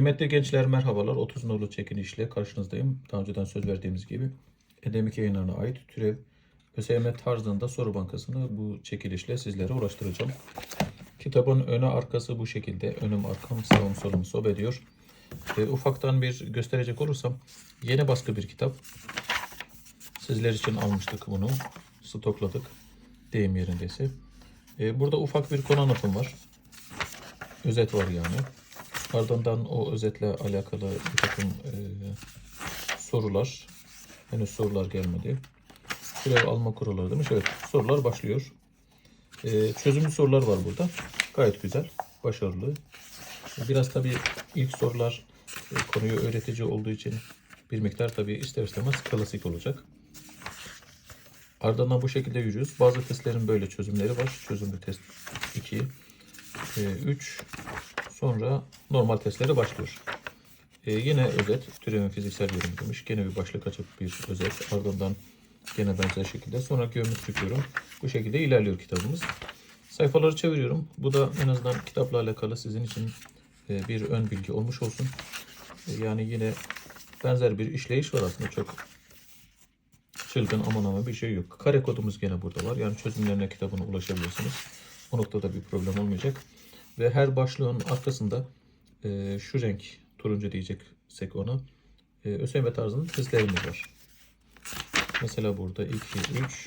Kıymetli gençler merhabalar. 30 nolu çekilişle karşınızdayım. Daha önceden söz verdiğimiz gibi Edemik yayınlarına ait türev ÖSYM tarzında soru bankasını bu çekilişle sizlere ulaştıracağım. Kitabın öne arkası bu şekilde. Önüm arkam sağım solum sob ediyor. E, ufaktan bir gösterecek olursam yeni baskı bir kitap. Sizler için almıştık bunu. Stokladık. Deyim yerindeyse. E, burada ufak bir konu anlatım var. Özet var yani. Ardından o özetle alakalı bir takım e, sorular. Henüz sorular gelmedi. Görev alma kuralları demiş. Evet sorular başlıyor. E, çözümlü sorular var burada. Gayet güzel. Başarılı. Biraz tabii ilk sorular e, konuyu öğretici olduğu için bir miktar tabii ister istemez klasik olacak. Ardından bu şekilde yürüyoruz. Bazı testlerin böyle çözümleri var. Çözümlü test 2, 3, sonra normal testlere başlıyor. Ee, yine özet, türevin fiziksel yorumi demiş. Gene bir başlık açıp bir özet. Ardından gene benzer şekilde. Sonra geometrik yorum. Bu şekilde ilerliyor kitabımız. Sayfaları çeviriyorum. Bu da en azından kitapla alakalı sizin için e, bir ön bilgi olmuş olsun. E, Yani yine benzer bir işleyiş var aslında. Çok çılgın aman aman bir şey yok. Kare kodumuz gene burada var. Yani çözümlerine kitabına ulaşabilirsiniz. O noktada bir problem olmayacak. Ve her başlığın arkasında e, şu renk turuncu diyeceksek ona e, ÖSYM tarzında testlerimiz var. Mesela burada 2, 3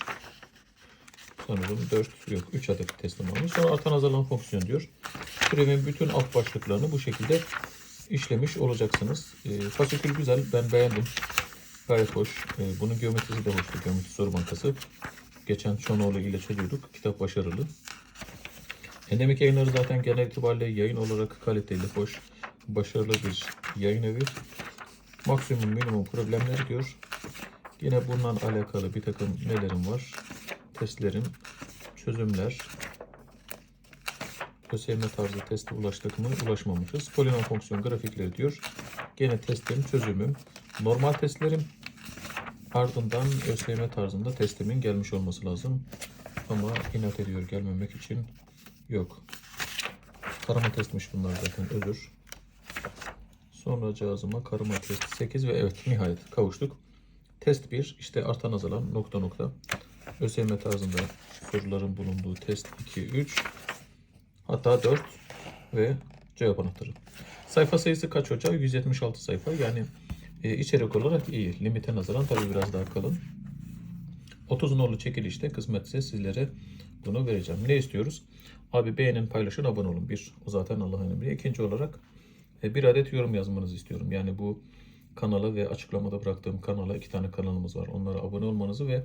sanırım 4 yok 3 adet teslim olmuş. Sonra artan azalan fonksiyon diyor. Türevin bütün alt başlıklarını bu şekilde işlemiş olacaksınız. E, fasikül güzel. Ben beğendim. Gayet hoş. E, bunun geometrisi de hoştu. Geometri soru bankası. Geçen Çonoğlu ile çözüyorduk. Kitap başarılı. Endemik yayınları zaten genel itibariyle yayın olarak kaliteli, hoş, başarılı bir yayın evi. Maksimum minimum problemler diyor. Yine bununla alakalı bir takım nelerim var? Testlerim, çözümler, ÖSYM tarzı teste ulaştık mı? Ulaşmamışız. Polinom fonksiyon grafikleri diyor. Gene testim, çözümüm, normal testlerim. Ardından ÖSYM tarzında testimin gelmiş olması lazım. Ama inat ediyor gelmemek için. Yok. Karama testmiş bunlar zaten özür. Sonra cihazıma karama test 8 ve evet nihayet kavuştuk. Test 1 işte artan azalan nokta nokta. ÖSYM tarzında soruların bulunduğu test 2, 3 hatta 4 ve cevap anahtarı. Sayfa sayısı kaç hoca? 176 sayfa. Yani e, içerik olarak iyi. Limite nazaran tabii biraz daha kalın. 30 nolu çekilişte kısmetse sizlere bunu vereceğim. Ne istiyoruz? Abi beğenin, paylaşın, abone olun. Bir, o zaten Allah'ın emri. İkinci olarak e, bir adet yorum yazmanızı istiyorum. Yani bu kanala ve açıklamada bıraktığım kanala iki tane kanalımız var. Onlara abone olmanızı ve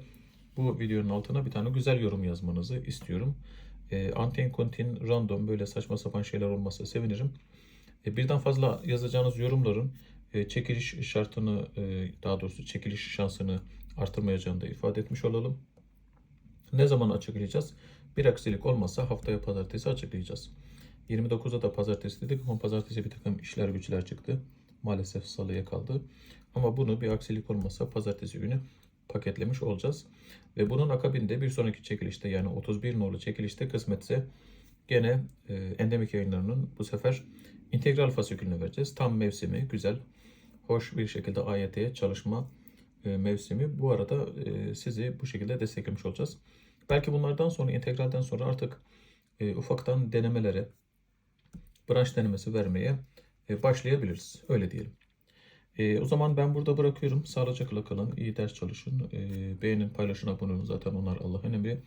bu videonun altına bir tane güzel yorum yazmanızı istiyorum. E, antin kontin random böyle saçma sapan şeyler olmasa sevinirim. E, birden fazla yazacağınız yorumların çekiliş şartını e, daha doğrusu çekiliş şansını artırmayacağını da ifade etmiş olalım. Ne zaman açıklayacağız? Bir aksilik olmazsa haftaya pazartesi açıklayacağız. 29'da da pazartesi dedik ama pazartesi bir takım işler güçler çıktı. Maalesef salıya kaldı. Ama bunu bir aksilik olmazsa pazartesi günü paketlemiş olacağız. Ve bunun akabinde bir sonraki çekilişte yani 31 nolu çekilişte kısmetse gene e, endemik yayınlarının bu sefer integral fasikülünü vereceğiz. Tam mevsimi güzel, hoş bir şekilde AYT'ye çalışma e, mevsimi. Bu arada e, sizi bu şekilde desteklemiş olacağız. Belki bunlardan sonra integralden sonra artık e, ufaktan denemelere, branş denemesi vermeye başlayabiliriz. Öyle diyelim. O zaman ben burada bırakıyorum. Sağlıcakla kalın, iyi ders çalışın. Beğenin, paylaşın, abone olun. Zaten onlar Allah'ın emri.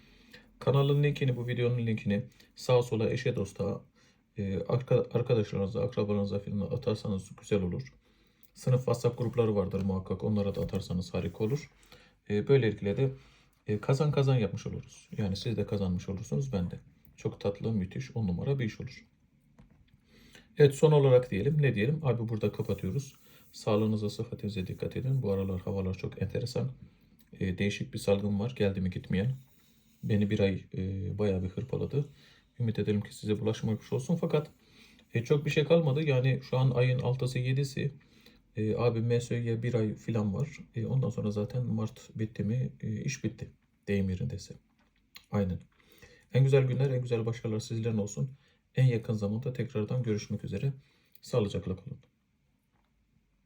Kanalın linkini, bu videonun linkini sağa sola, eşe dosta, arkadaşlarınıza, akrabalarınıza falan atarsanız güzel olur. Sınıf WhatsApp grupları vardır muhakkak. Onlara da atarsanız harika olur. E, böylelikle de e, kazan kazan yapmış oluruz. Yani siz de kazanmış olursunuz ben de. Çok tatlı, müthiş, on numara bir iş olur. Evet son olarak diyelim. Ne diyelim? Abi burada kapatıyoruz. Sağlığınıza, sıhhatinize dikkat edin. Bu aralar havalar çok enteresan. E, değişik bir salgın var. Geldi mi gitmeyen. Beni bir ay e, bayağı bir hırpaladı. Ümit edelim ki size bulaşmamış olsun. Fakat e, çok bir şey kalmadı. Yani şu an ayın 6'sı 7'si. E, abi MSÖ'ye bir ay filan var. E, ondan sonra zaten Mart bitti mi e, iş bitti. Deyim yerindeyse. Aynen. En güzel günler, en güzel başarılar sizlerin olsun. En yakın zamanda tekrardan görüşmek üzere. Sağlıcakla kalın.